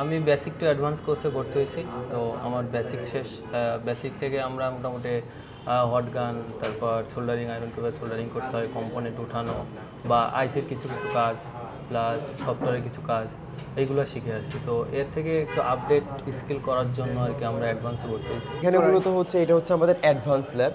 আমি basic to advance কোর্সে ভর্তি হয়েছি, তো আমার বেসিক শেষ। বেসিক থেকে আমরা মোটামুটি হট গান তারপর সোল্ডারিং আয়রন কীভাবে সোল্ডারিং করতে হয় কম্পোনেন্ট উঠানো বা আইসির কিছু কিছু কাজ প্লাস সফটওয়্যারের কিছু কাজ, এইগুলো শিখে আসছি। তো এর থেকে একটু আপডেট স্কিল করার জন্য আর কি আমরা অ্যাডভান্সে ভর্তি হয়েছি। এখানে মূলত হচ্ছে, এটা হচ্ছে আমাদের অ্যাডভান্স ল্যাব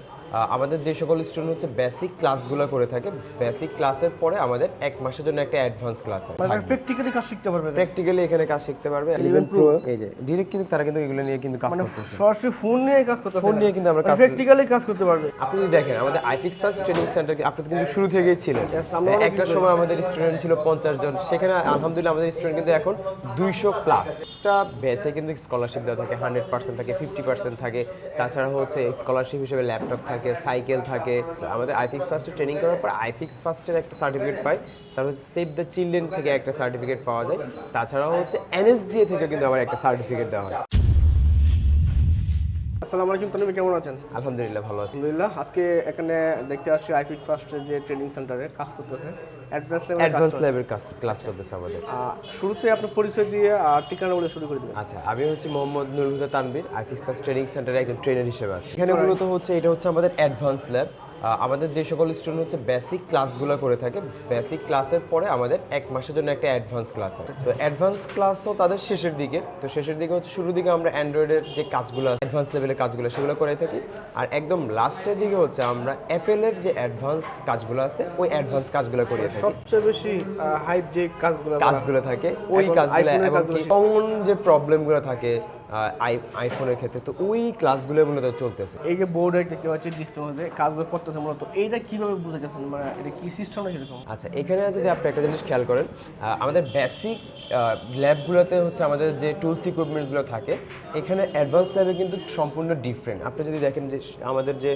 আমাদের যে সকল স্টুডেন্ট হচ্ছে বেসিক ক্লাসগুলো করে থাকে। বেসিক ক্লাসের পরে আমাদের এক মাসের জন্য একটা অ্যাডভান্স ক্লাস হয় মানে প্র্যাকটিক্যালি কাজ শিখতে পারবে প্র্যাকটিক্যালি এখানে কাজ শিখতে পারবে। 11 প্রো এই যে ডিরেক্ট কিন্তু তারা কিন্তু এগুলো নিয়ে কিন্তু কাজ মানে সরাসরি ফোন নিয়ে কাজ করতে ফোন নিয়ে কিন্তু আমরা কাজ প্র্যাকটিক্যালি কাজ করতে পারবে। আপনি যদি দেখেন আমাদের আইফিক্স ফার্স্ট ট্রেনিং সেন্টার আপনি কিন্তু শুরু থেকেই ছিলেন। একটা সময় আমাদের স্টুডেন্ট ছিল পঞ্চাশ জন। সেখানে আলহামদুলিল্লাহ আমাদের স্টুডেন্ট কিন্তু এখন দুইশো প্লাস একটা ব্যাচে কিন্তু স্কলারশিপ দেওয়া থাকে হান্ড্রেড পার্সেন্ট থাকে ফিফটি পার্সেন্ট থাকে। তাছাড়া হচ্ছে স্কলারশিপ হিসেবে ল্যাপটপ থাকে। সাইকেল থাকে। আমাদের আইফিক্স ফার্স্টে ট্রেনিং করার পর আইফিক্স ফার্স্টের একটা সার্টিফিকেট পাই। তারপর হচ্ছে সেভ দ্য চিলড্রেন থেকে একটা সার্টিফিকেট পাওয়া যায়। তাছাড়াও হচ্ছে এনএসডিএ থেকে কিন্তু আবার একটা সার্টিফিকেট দেওয়া হয়। আসসালামু আলাইকুম কেমন আছেন? আলহামদুলিল্লাহ ভালো আছি। আলহামদুলিল্লাহ আজকে এখানে দেখতে আসছি আইফিট ফার্স্টের যে ট্রেনিং সেন্টারে কাজ করতেছে। Advance level advance level class চলতেছে আমাদের। শুরুতে আপনি পরিচয় দিয়ে ঠিকানা বলে শুরু করে দিবেন। আচ্ছা আমি হচ্ছে Mohammad Nurul Tanvir iFit first training সেন্টারে একজন ট্রেনার হিসেবে আছি। এখানে মূলত হচ্ছে এটা হচ্ছে আমাদের অ্যাডভান্স ল্যাব আমাদের যে সকল স্টুডেন্ট হচ্ছে বেসিক ক্লাসগুলো করে থাকে। বেসিক ক্লাসের পরে আমাদের এক মাসের জন্য একটা অ্যাডভান্স ক্লাস হয়। তো অ্যাডভান্স ক্লাসও তাদের শেষের দিকে। তো শেষের দিকে হচ্ছে শুরুর দিকে আমরা অ্যান্ড্রয়েডের যে কাজগুলো অ্যাডভান্স লেভেলের কাজগুলো সেগুলো করে থাকি। আর একদম লাস্টের দিকে হচ্ছে আমরা অ্যাপেলের যে অ্যাডভান্স কাজগুলো আছে ওই অ্যাডভান্স কাজগুলো করিয়ে থাকি। সবচেয়ে বেশি হাইপ যে কাজগুলো কাজগুলো থাকে ওই কাজগুলো কমন যে প্রবলেমগুলো থাকে আইফোনের ক্ষেত্রে তো ওই ক্লাসগুলো মূলত চলতেছে। এই যে বোর্ডে দেখতে পাচ্ছি ডিসপ্লে মধ্যে কাজগুলো করতেছে মূলত এইটা কীভাবে বুঝে গেছেন মানে এটা কি সিস্টেম না কীরকম আচ্ছা এখানে যদি আপনি একটা জিনিস খেয়াল করেন আমাদের বেসিক ল্যাবগুলোতে হচ্ছে আমাদের যে টুলস ইকুইপমেন্টসগুলো থাকে এখানে অ্যাডভান্স ল্যাবে কিন্তু সম্পূর্ণ ডিফারেন্ট আপনি যদি দেখেন যে আমাদের যে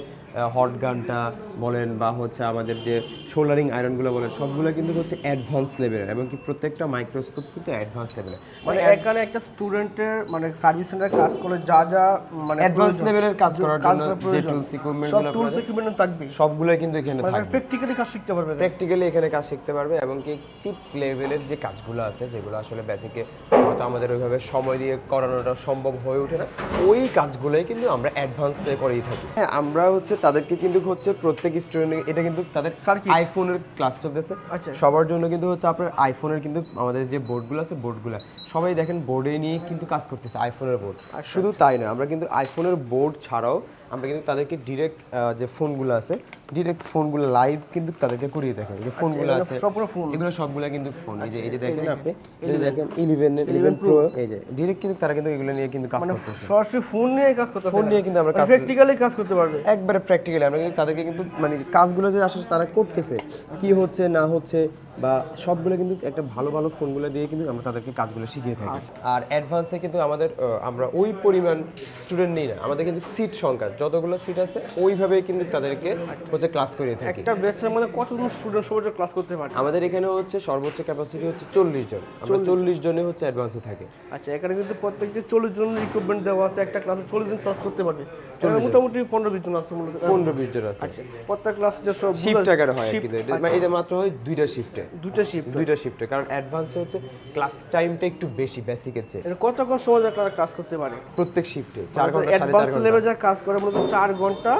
হট গানটা বলেন বা হচ্ছে আমাদের যে সোলারিং আয়রনগুলো বলেন সবগুলো কিন্তু হচ্ছে অ্যাডভান্স লেভেলের এবং কি প্রত্যেকটা মাইক্রোস্কোপ কিন্তু অ্যাডভান্স লেভেলের মানে এখানে একটা স্টুডেন্টের মানে সার্ভিস সেন্টারে কাজ করে যা যা মানে অ্যাডভান্স লেভেলের কাজ করার জন্য যে টুলস ইকুইপমেন্ট সব টুলস ইকুইপমেন্ট থাকবে। সবগুলো কিন্তু এখানে মানে থাকবে। প্র্যাকটিক্যালি কাজ শিখতে পারবে প্র্যাকটিক্যালি এখানে কাজ শিখতে পারবে এবং কি চিপ লেভেলের যে কাজগুলো আছে যেগুলো আসলে বেসিকে হয়তো আমাদের ওইভাবে সময় দিয়ে করানোটা সম্ভব হয়ে ওঠে না ওই কাজগুলোই কিন্তু আমরা অ্যাডভান্সে করেই থাকি। হ্যাঁ আমরা হচ্ছে তাদেরকে কিন্তু হচ্ছে প্রত্যেক স্টুডেন্ট এটা কিন্তু তাদের। আইফোনের ক্লাস চলতেছে। আচ্ছা। সবার জন্য কিন্তু হচ্ছে আপনার আইফোনের কিন্তু আমাদের যে বোর্ডগুলো আছে বোর্ডগুলো সবাই দেখেন বোর্ডে নিয়ে কিন্তু কাজ করতেছে আইফোনের বোর্ড আচ্ছা, শুধু তাই না আমরা কিন্তু আইফোনের বোর্ড ছাড়াও আমরা কিন্তু তাদেরকে ডিরেক্ট যে ফোনগুলো আছে ডিরেক্ট ফোনগুলো লাইভ কিন্তু তাদেরকে করিয়ে দেখাই। যে ফোনগুলো এগুলো আছে সবগুলো phone? এগুলো সবগুলো কিন্তু ফোন এই যে এই যে দেখেন আপনি এই যে দেখেন 11 11 প্রো এই যে ডিরেক্ট কিন্তু তারা কিন্তু এগুলো নিয়ে কিন্তু কাজ মানে করতেছে। সরাসরি ফোন নিয়ে কাজ করতে ফোন নিয়ে কিন্তু আমরা কাজ প্র্যাকটিক্যালি কাজ করতে পারবে? একবারে প্র্যাকটিক্যালি আমরা কিন্তু তাদেরকে কিন্তু মানে কাজগুলো যে আসলে তারা করতেছে কি হচ্ছে না হচ্ছে বা সবগুলো কিন্তু একটা ভালো ভালো ফোনগুলো দিয়ে কিন্তু আমরা তাদেরকে কাজগুলো শিখিয়ে থাকি। আর অ্যাডভান্সে কিন্তু আমাদের আমরা ওই পরিমাণ স্টুডেন্ট নিই না আমাদের কিন্তু সিট সংখ্যা যতগুলো সিট আছে ওইভাবেই কিন্তু তাদেরকে হচ্ছে ক্লাস করিয়ে থাকি। একটা ব্যাচের মধ্যে কতজন স্টুডেন্ট সর্বোচ্চ ক্লাস করতে পারে? আমাদের এখানে হচ্ছে সর্বোচ্চ ক্যাপাসিটি হচ্ছে চল্লিশ জন। আমরা চল্লিশ। জনে হচ্ছে অ্যাডভান্সে থাকে। আচ্ছা এখানে কিন্তু প্রত্যেকটি চল্লিশ জন ইকুইপমেন্ট দেওয়া আছে একটা ক্লাসে চল্লিশ জন ক্লাস করতে পারবে। এখানে মোটামুটি পনেরো বিশ জন আছে মূলত। পনেরো বিশ জন আছে। আচ্ছা প্রত্যেক ক্লাস যে সব শিফট আকারে হয় আর কি মানে এটা মাত্র হয় দুইটা শিফটে দুটো শিফট দুইটা শিফটে কারণ অ্যাডভান্সে হচ্ছে ক্লাস টাইমটা একটু বেশি বেসিকের চেয়ে। কত কত সময় যা তারা ক্লাস করতে পারে? প্রত্যেক শিফটে চার ঘণ্টা অ্যাডভান্স ঘণ্টা। লেভেল যা কাজ করে মূলত চার ঘণ্টা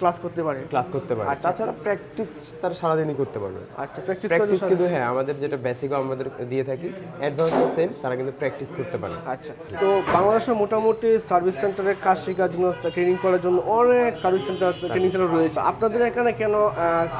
ক্লাস করতে পারে। ক্লাস করতে পারে। তাছাড়া প্র্যাকটিস তারা সারাদিনই করতে পারবে। আচ্ছা প্র্যাকটিস প্র্যাকটিস কিন্তু হ্যাঁ আমাদের যেটা বেসিকও আমাদের দিয়ে থাকি অ্যাডভান্সও সেম তারা কিন্তু প্র্যাকটিস করতে পারে। আচ্ছা তো বাংলাদেশে মোটামুটি সার্ভিস সেন্টারে কাজ শেখার জন্য ট্রেনিং করার জন্য অনেক সার্ভিস সেন্টার ট্রেনিং সেন্টার রয়েছে। আপনাদের এখানে কেন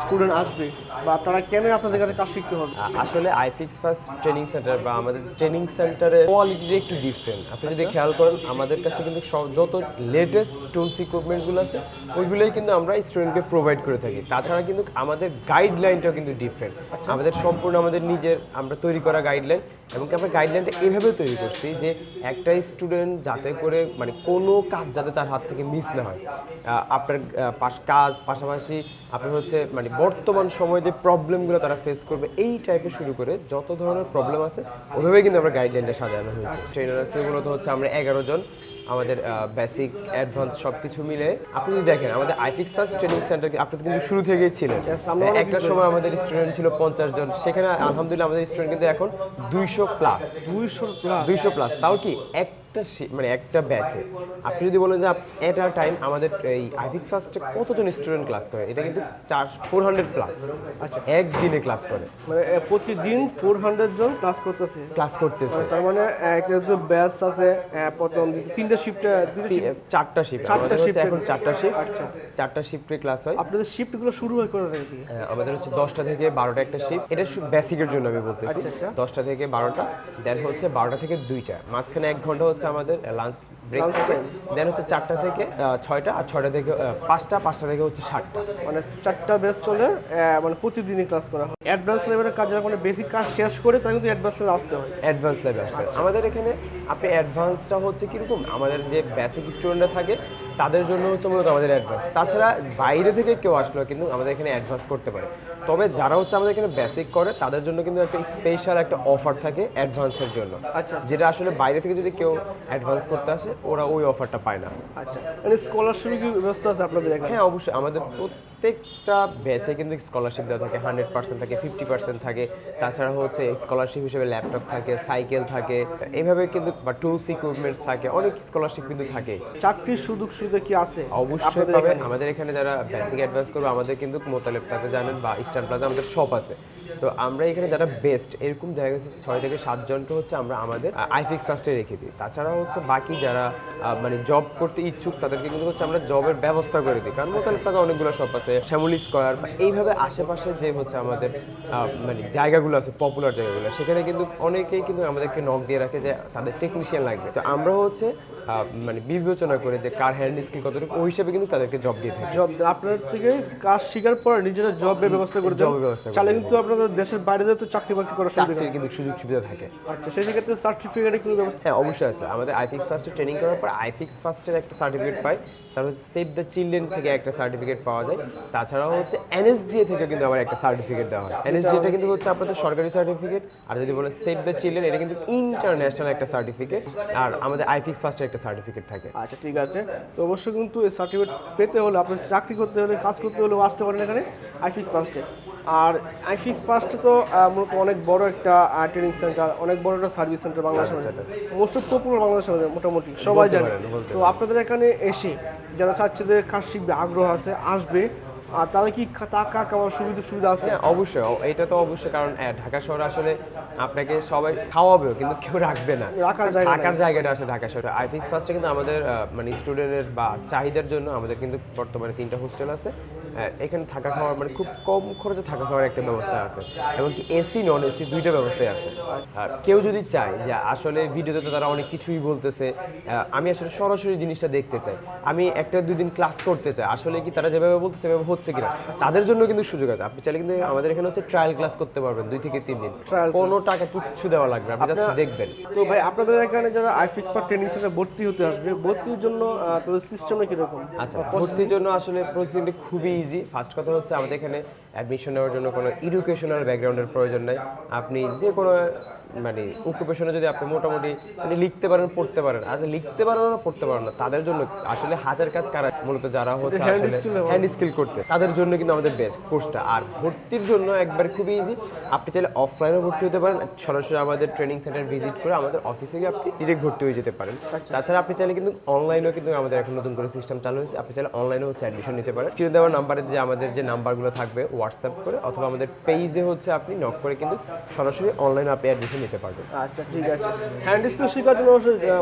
স্টুডেন্ট আসবে? বা তারা কেন আপনাদের কাছে কাজ শিখতে হবে? আসলে আইফিক্স ফার্স্ট ট্রেনিং সেন্টার বা আমাদের ট্রেনিং সেন্টারের কোয়ালিটিটা একটু ডিফারেন্ট আপনি যদি খেয়াল করেন আমাদের কাছে কিন্তু যত লেটেস্ট টুলস ইকুইপমেন্টসগুলো আছে ওইগুলোই কিন্তু আমরা স্টুডেন্টকে প্রোভাইড করে থাকি। তাছাড়া কিন্তু আমাদের গাইডলাইনটাও কিন্তু ডিফারেন্ট আমাদের সম্পূর্ণ আমাদের নিজের আমরা তৈরি করা গাইডলাইন এবং কি আমরা গাইডলাইনটা এভাবে তৈরি করছি যে একটা স্টুডেন্ট যাতে করে মানে কোনো কাজ যাতে তার হাত থেকে মিস না হয়। আপনার পাশ- কাজ পাশাপাশি আপনার হচ্ছে মানে বর্তমান সময়ে যে প্রবলেমগুলো তারা ফেস করবে এই টাইপের শুরু করে যত ধরনের প্রবলেম আছে ওইভাবেই কিন্তু আমরা গাইডলাইনটা সাজানো হয়েছে। ট্রেনার আছে মূলত হচ্ছে আমরা এগারো জন। আমাদের বেসিক অ্যাডভান্স সব কিছু মিলে। আপনি যদি দেখেন আমাদের আইফিক্স ফার্স্ট ট্রেনিং সেন্টার আপনি কিন্তু শুরু থেকেই ছিলেন। অনেক একটা সময় আমাদের স্টুডেন্ট ছিল পঞ্চাশ জন। সেখানে আলহামদুলিল্লাহ আমাদের স্টুডেন্ট কিন্তু এখন দুইশো প্লাস দুইশো প্লাস দুইশো প্লাস তাও কি একটা মানে একটা ব্যাচে আপনি যদি বলেন যে এট আর টাইম আমাদের এই আইফিক্স ফার্স্টে কতজন স্টুডেন্ট ক্লাস করে? এটা কিন্তু চার ফোর হান্ড্রেড প্লাস আচ্ছা। একদিনে ক্লাস করে। মানে প্রতিদিন ফোর হান্ড্রেড জন ক্লাস করতেছে। ক্লাস করতেছে। তার মানে একটা যে ব্যাচ আছে প্রথম তিনটা শিফটে চারটা শিফট চারটা shift এখন চারটা শিফট আচ্ছা। চারটা শিফটে ক্লাস হয়। আপনাদের শিফটগুলো শুরু হয় করে রেখে আমাদের হচ্ছে দশটা থেকে বারোটা একটা শিফট এটা বেসিকের জন্য আমি বলতেছি। আচ্ছা, আচ্ছা। দশটা থেকে বারোটা দেন হচ্ছে বারোটা থেকে দুইটা। মাঝখানে এক ঘণ্টা হচ্ছে আমাদের লাঞ্চ ব্রেক দেন হচ্ছে। চারটা থেকে ছয়টা আর ছয়টা থেকে পাঁচটা পাঁচটা থেকে হচ্ছে সাতটা। মানে চারটা ব্যাচ চলে মানে প্রতিদিনই ক্লাস করা হয়। অ্যাডভান্স লেভেলের কাজ মানে বেসিক কাজ শেষ করে তাই কিন্তু অ্যাডভান্স লেভেলে আসতে হয়। অ্যাডভান্স লেভেল হয়। আমাদের এখানে আপনি অ্যাডভান্সটা হচ্ছে কীরকম? আমাদের যে বেসিক স্টুডেন্টরা থাকে তাদের জন্য হচ্ছে মূলত আমাদের অ্যাডভান্স তাছাড়া বাইরে থেকে কেউ আসলো কিন্তু আমাদের এখানে অ্যাডভান্স করতে পারে। তবে যারা হচ্ছে আমাদের এখানে বেসিক করে তাদের জন্য কিন্তু একটা স্পেশাল একটা অফার থাকে অ্যাডভান্সের জন্য। আচ্ছা। যেটা আসলে বাইরে থেকে যদি কেউ অ্যাডভান্স করতে আসে ওরা ওই অফারটা পায় না। আচ্ছা। মানে স্কলারশিপ কি ব্যবস্থা আছে আপনাদের এখানে? হ্যাঁ অবশ্যই। আমাদের প্রত্যেকটা ব্যাচে কিন্তু স্কলারশিপ দেওয়া থাকে। হান্ড্রেড পার্সেন্ট থাকে ফিফটি পার্সেন্ট থাকে। তাছাড়া হচ্ছে স্কলারশিপ হিসেবে ল্যাপটপ থাকে সাইকেল থাকে। এইভাবে কিন্তু বা টুলস ইকুইপমেন্টস থাকে। অনেক স্কলারশিপ কিন্তু থাকে চাকরির সুযোগ সুবিধা কি আছে? অবশ্যই এখানে? আমাদের এখানে যারা বেসিক অ্যাডভান্স করবে আমাদের কিন্তু মোতালেব প্লাজা জানেন বা ইস্টার্ন প্লাজা আমাদের শপ আছে। তো আমরা এখানে যারা বেস্ট এরকম দেখা গেছে ছয় থেকে সাতজনকে হচ্ছে আমরা আমাদের আইফিক্স ফার্স্টে রেখে দিই। তাছাড়া হচ্ছে বাকি যারা মানে জব করতে ইচ্ছুক তাদেরকে কিন্তু হচ্ছে আমরা জবের ব্যবস্থা করে দিই। কারণ মোতালেব প্লাজা অনেকগুলো শপ আছে শ্যামলি স্কোয়ার বা এইভাবে আশেপাশে যে হচ্ছে আমাদের মানে জায়গাগুলো আছে পপুলার জায়গাগুলো সেখানে কিন্তু অনেকেই কিন্তু আমাদেরকে নক দিয়ে রাখে যে তাদের টেকনিশিয়ান লাগবে। তো আমরা হচ্ছে মানে বিবেচনা করে যে কার হ্যান্ড স্কিল কতটুকু ওই হিসেবে কিন্তু তাদেরকে জব দিয়ে থাকি। জব আপনার থেকে কাজ শেখার পর নিজেরা জবের ব্যবস্থা করে জবের ব্যবস্থা চাইলে কিন্তু আপনাদের দেশের বাইরে যেহেতু চাকরি বাকরি করার সুবিধা কিন্তু সুযোগ সুবিধা থাকে। আচ্ছা সেই ক্ষেত্রে সার্টিফিকেটের কোনো ব্যবস্থা হ্যাঁ অবশ্যই আছে। আমাদের আইফিক্স ফার্স্টে ট্রেনিং করার পর আইফিক্স ফার্স্টের একটা সার্টিফিকেট পাই। তারপর সেভ দ্য চিলড্রেন থেকে একটা সার্টিফিকেট পাওয়া যায়। তাছাড়াও হচ্ছে এনএসডিএ থেকে কিন্তু আবার একটা সার্টিফিকেট দেওয়া হয়। এনএসডিএটা কিন্তু হচ্ছে আপনাদের সরকারি সার্টিফিকেট আর যদি বলেন সেভ দ্য চিলড্রেন এটা কিন্তু ইন্টারন্যাশনাল একটা সার্টিফিকেট আর আমাদের আইফিক্স ফার্স্টের একটা সার্টিফিকেট থাকে। আচ্ছা ঠিক আছে। তো অবশ্যই কিন্তু এই সার্টিফিকেট পেতে হলে আপনার চাকরি করতে হলে কাজ করতে হলে আসতে পারেন এখানে আইফিক্স ফার্স্টে আর আইফিক্স ফার্স্টে তো মূলত অনেক বড় একটা ট্রেনিং সেন্টার অনেক বড় একটা সার্ভিস সেন্টার বাংলাদেশের মোস্ট অফ পপুলার বাংলাদেশের মধ্যে মোটামুটি সবাই জানে। তো আপনাদের এখানে এসে যারা চাচ্ছে যে কাজ শিখবে আগ্রহ আছে আসবে। আর তাহলে কি টাকা খাওয়ার সুবিধা সুবিধা আছে? হ্যাঁ অবশ্যই। এটা তো অবশ্যই কারণ ঢাকা শহরে আসলে আপনাকে সবাই খাওয়াবেও কিন্তু কেউ রাখবে না। রাখার থাকার জায়গাটা আসে ঢাকা শহরে। আই থিঙ্ক ফার্স্টে কিন্তু আমাদের মানে স্টুডেন্টের বা চাহিদার জন্য আমাদের কিন্তু বর্তমানে তিনটা হোস্টেল আছে। এখানে থাকা খাওয়ার মানে খুব কম খরচে থাকা খাওয়ার একটা ব্যবস্থা আছে। এমনকি এসি নন এসি দুইটা ব্যবস্থাই আছে। আর কেউ যদি চায় যে আসলে ভিডিওতে তো তারা অনেক কিছুই বলতেছে আমি আসলে সরাসরি জিনিসটা দেখতে চাই। আমি একটা দুই দিন ক্লাস করতে চাই। আসলে কি তারা যেভাবে বলতেছে সেভাবে হচ্ছে কিনা? তাদের জন্য কিন্তু সুযোগ আছে। আপনি চাইলে কিন্তু আমাদের এখানে হচ্ছে ট্রায়াল ক্লাস করতে পারবেন দুই থেকে তিন দিন। কোনো টাকা কিচ্ছু দেওয়া লাগবে আপনি জাস্ট দেখবেন। তো ভাই আপনাদের এখানে যারা আইফিক্স বা ট্রেনিং সেন্টারে ভর্তি হতে আসবে ভর্তির জন্য তাদের সিস্টেমে কীরকম? আচ্ছা ভর্তির জন্য আসলে প্রসিডিংটা খুবই ইজি ফার্স্ট কথা হচ্ছে আমাদের এখানে অ্যাডমিশন নেওয়ার জন্য কোনো এডুকেশনাল ব্যাকগ্রাউন্ডের প্রয়োজন নাই। আপনি যে কোনো মানে অকুপেশনে যদি আপনি মোটামুটি মানে লিখতে পারেন পড়তে পারেন। আচ্ছা লিখতে পারেন না পড়তে পারেন না তাদের জন্য আসলে হাতের কাজ কারা মূলত যারা হচ্ছে আসলে হ্যান্ড স্কিল করতে। তাদের জন্য কিন্তু আমাদের বেস্ট কোর্সটা আর ভর্তির জন্য একবার খুবই ইজি আপনি চাইলে অফলাইনেও ভর্তি হতে পারেন। সরাসরি আমাদের ট্রেনিং সেন্টার ভিজিট করে আমাদের অফিসে গিয়ে আপনি ডিরেক্ট ভর্তি হয়ে যেতে পারেন। তাছাড়া আপনি চাইলে কিন্তু অনলাইনেও কিন্তু আমাদের এখন নতুন করে সিস্টেম চালু হয়েছে। আপনি চাইলে অনলাইনেও হচ্ছে অ্যাডমিশন নিতে পারেন। স্ক্রিনে দেওয়া নাম্বারে যে আমাদের যে নাম্বারগুলো থাকবে হোয়াটসঅ্যাপ করে অথবা আমাদের পেজে হচ্ছে আপনি নক করে কিন্তু সরাসরি অনলাইনে আপনি অ্যাডমিশন নিতে পারবেন আচ্ছা ঠিক আছে। হ্যান্ড স্কিল শেখার জন্য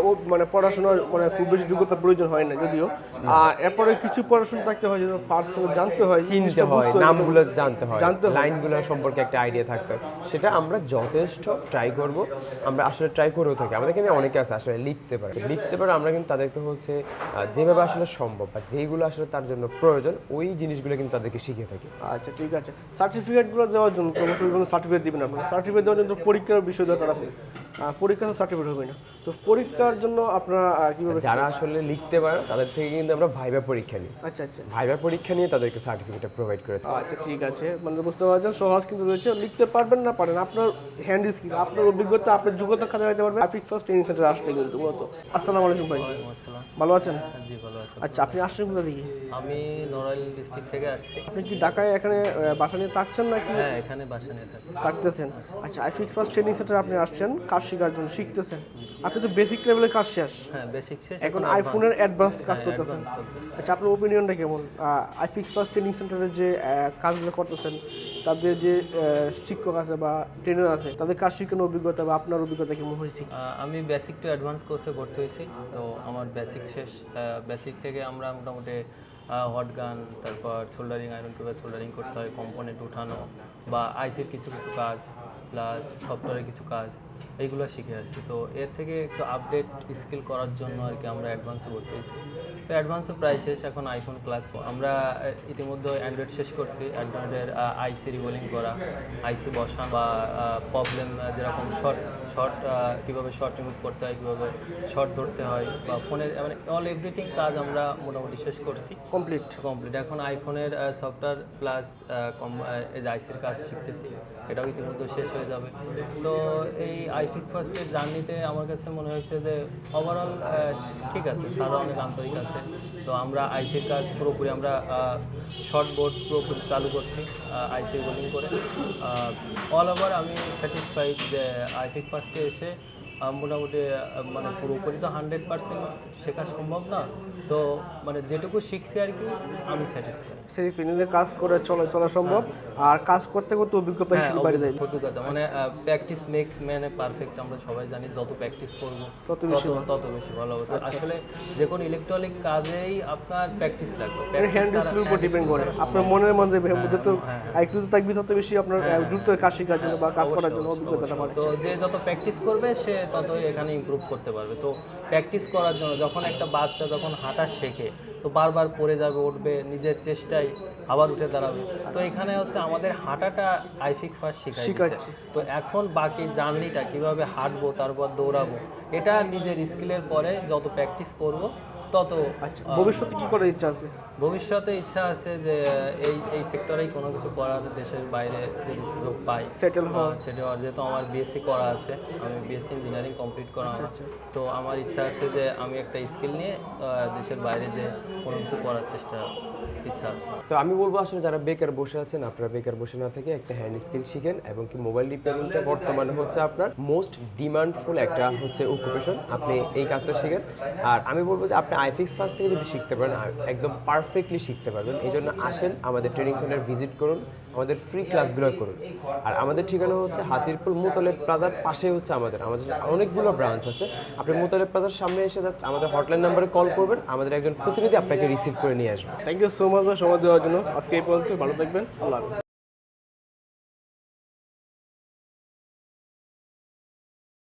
ও মানে পড়াশোনার মানে খুব বেশি যোগ্যতার প্রয়োজন হয় না যদিও। আর এরপরে কিছু পড়াশোনা থাকতে হয় যেন পার্সোনাল জানতে হয় চিনতে হয় নামগুলো জানতে হয় জানতে লাইনগুলো সম্পর্কে একটা আইডিয়া থাকতে হয়। সেটা আমরা যথেষ্ট ট্রাই করব। আমরা আসলে ট্রাই করেও থাকি। আমাদের এখানে অনেকে আছে আসলে লিখতে পারে। লিখতে পারে আমরা কিন্তু তাদেরকে হচ্ছে যেভাবে আসলে সম্ভব বা যেগুলো আসলে তার জন্য প্রয়োজন ওই জিনিসগুলো কিন্তু তাদেরকে শিখে থাকি। আচ্ছা ঠিক আছে। সার্টিফিকেটগুলো দেওয়ার জন্য তো অবশ্যই কোনো সার্টিফিকেট দিবেন আপনার। সার্টিফিকেট দেওয়ার জন্য পরীক্ষার বিষয় দরকার আছে আহ, পরীক্ষা তো সার্টিফিকেট হবে না। তো পরীক্ষার জন্য আপনারা কীভাবে যারা আসলে লিখতে পারে তাদের থেকে কিন্তু আমরা ভাইবা পরীক্ষা নিই। আচ্ছা আচ্ছা। ভাইবা পরীক্ষা নিয়ে তাদেরকে সার্টিফিকেটটা প্রোভাইড করে দিই। আচ্ছা ঠিক আছে। মানে বুঝতে পারছেন সহজ কিন্তু রয়েছে। লিখতে পারবেন না পারেন আপনার হ্যান্ড স্কিল আপনার অভিজ্ঞতা আপনার যোগ্যতা খাতে হতে পারবে? আফিক ফার্স্ট ট্রেনিং সেন্টার আসলে কিন্তু মূলত। আসসালামু আলাইকুম ভাই। ওয়ালাইকুম আসসালাম। ভালো আছেন? জি ভালো আছেন আচ্ছা আপনি আসছেন কোথা থেকে? আমি নড়াইল ডিস্ট্রিক্ট থেকে আসছি। আপনি কি ঢাকায় এখানে বাসা নিয়ে থাকছেন নাকি? হ্যাঁ এখানে বাসা নিয়ে থাকি থাকতেছেন। আচ্ছা আইফিক্স ফার্স্ট ট্রেনিং সেন্টারে আপনি আসছেন। শেখার জন্য শিখতেছেন। আপনি তো বেসিক লেভেলের কাজ শেষ। হ্যাঁ বেসিক শেষ এখন আইফোনের অ্যাডভান্স কাজ হ্যাঁ, করতেছেন। আচ্ছা আপনার ওপিনিয়নটা কেমন? আইফিক্স ফার্স্ট ট্রেনিং সেন্টারের যে কাজগুলো করতেছেন তাদের যে শিক্ষক আছে বা ট্রেনার আছে তাদের কাজ শেখানোর অভিজ্ঞতা বা আপনার অভিজ্ঞতা কেমন হয়েছে? আমি বেসিক টু অ্যাডভান্স কোর্সে ভর্তি হয়েছি তো আমার বেসিক শেষ। বেসিক থেকে আমরা মোটামুটি হট গান তারপর সোল্ডারিং আয়রন কীভাবে সোল্ডারিং করতে হয় কম্পোনেন্ট উঠানো বা আইসির কিছু কিছু কাজ প্লাস সফটওয়্যারের কিছু কাজ। এইগুলো শিখে আসছি। তো এর থেকে একটু আপডেট স্কিল করার জন্য আর কি আমরা অ্যাডভান্সে ভর্তি হয়েছি। তো অ্যাডভান্সও প্রায় শেষ এখন আইফোন ক্লাস আমরা ইতিমধ্যে অ্যান্ড্রয়েড শেষ করছি। অ্যান্ড্রয়েডের আইসি রিভলিং করা আইসি বসান বা প্রবলেম যেরকম শর্ট শর্ট কীভাবে শর্ট রিমুভ করতে হয় কীভাবে শর্ট ধরতে হয় বা ফোনের মানে অল এভরিথিং কাজ আমরা মোটামুটি শেষ করছি। কমপ্লিট কমপ্লিট এখন আইফোনের সফটওয়্যার প্লাস এই আইসির কাজ শিখতেছি এটাও ইতিমধ্যে শেষ হয়ে যাবে। তো এই আইফিক ফার্স্টের জার্নিতে আমার কাছে মনে হয়েছে যে ওভারঅল ঠিক আছে সারা অনেক আন্তরিক আছে। তো আমরা আইসির কাজ পুরোপুরি আমরা শর্ট বোর্ড পুরোপুরি চালু করছি আইসি বোলিং করে। অল ওভার আমি স্যাটিসফাইড যে আই ফিট ফার্স্টে এসে মোটামুটি মানে পুরোপুরি তো হান্ড্রেড পার্সেন্ট শেখা সম্ভব না। তো মানে যেটুকু শিখছি আর কি আমি স্যাটিসফাই সেই ট্রেনিংয়ে কাজ করে চলা চলা সম্ভব। আর কাজ করতে করতে অভিজ্ঞতা হ্যাঁ হিসেবে বাড়ে যায় অভিজ্ঞতা। মানে প্র্যাকটিস মেক ম্যানে পারফেক্ট আমরা সবাই জানি যত প্র্যাকটিস করব তত বেশি তত বেশি ভালো হবে। আসলে যে কোনো ইলেকট্রনিক কাজেই আপনার প্র্যাকটিস লাগবে। হ্যান্ড স্কিলের উপর ডিপেন্ড করে। আপনার মনের মধ্যে যত হ্যাঁ, একটু থাকবে তত বেশি আপনার দ্রুত কাজ শেখার জন্য বা কাজ করার জন্য অভিজ্ঞতাটা বাড়ে তো যে যত প্র্যাকটিস করবে সে ততই এখানে ইম্প্রুভ করতে পারবে। তো প্র্যাকটিস করার জন্য যখন একটা বাচ্চা যখন হাঁটা শেখে তো বারবার পড়ে যাবে উঠবে নিজের চেষ্টায় আবার উঠে দাঁড়াবে। তো এখানে হচ্ছে আমাদের হাঁটাটা আইফিক ফার্স্ট শিখাচ্ছে। তো এখন বাকি জার্নিটা কীভাবে হাঁটবো তারপর দৌড়াবো এটা নিজের স্কিলের পরে যত প্র্যাকটিস করব তত আচ্ছা ভবিষ্যতে কী করার ইচ্ছা আছে? ভবিষ্যতে ইচ্ছা আছে যে এই এই সেক্টরেই কোনো কিছু করার দেশের বাইরে যদি সুযোগ পাই সেটেল হওয়া সেটা যেহেতু আমার বিএসসি করা আছে আমি বিএসসি ইঞ্জিনিয়ারিং কমপ্লিট করা আমার। তো আমার ইচ্ছা আছে যে আমি একটা স্কিল নিয়ে দেশের বাইরে যে কোনো কিছু করার চেষ্টা ইচ্ছা আছে। তো আমি বলব আসলে যারা বেকার বসে আছেন আপনারা বেকার বসে না থেকে একটা হ্যান্ড স্কিল শিখেন এবং কি মোবাইল রিপেয়ারিংটা বর্তমানে হচ্ছে আপনার মোস্ট ডিমান্ডফুল একটা হচ্ছে অকুপেশন আপনি এই কাজটা শিখেন। আর আমি বলব যে আপনি আইফিক্স ফার্স্ট থেকে যদি শিখতে পারেন একদম পারফেক্টলি শিখতে পারবেন। এই জন্য আসেন, আমাদের ট্রেনিং সেন্টার ভিজিট করুন, আমাদের ফ্রি ক্লাসগুলো করুন। আর আমাদের ঠিকানা হচ্ছে হাতিরপুল মুতলেব প্লাজার পাশে হচ্ছে আমাদের। আমাদের অনেকগুলো ব্রাঞ্চ আছে। আপনি মুতলেব প্লাজার সামনে এসে জাস্ট আমাদের হটলাইন নাম্বারে কল করবেন, আমাদের একজন প্রতিনিধি আপনাকে রিসিভ করে নিয়ে আসবেন থ্যাংক ইউ সো মাচ সময় দেওয়ার জন্য। আজকে এই পর্যন্ত ভালো থাকবেন। আল্লাহ হাফিজ।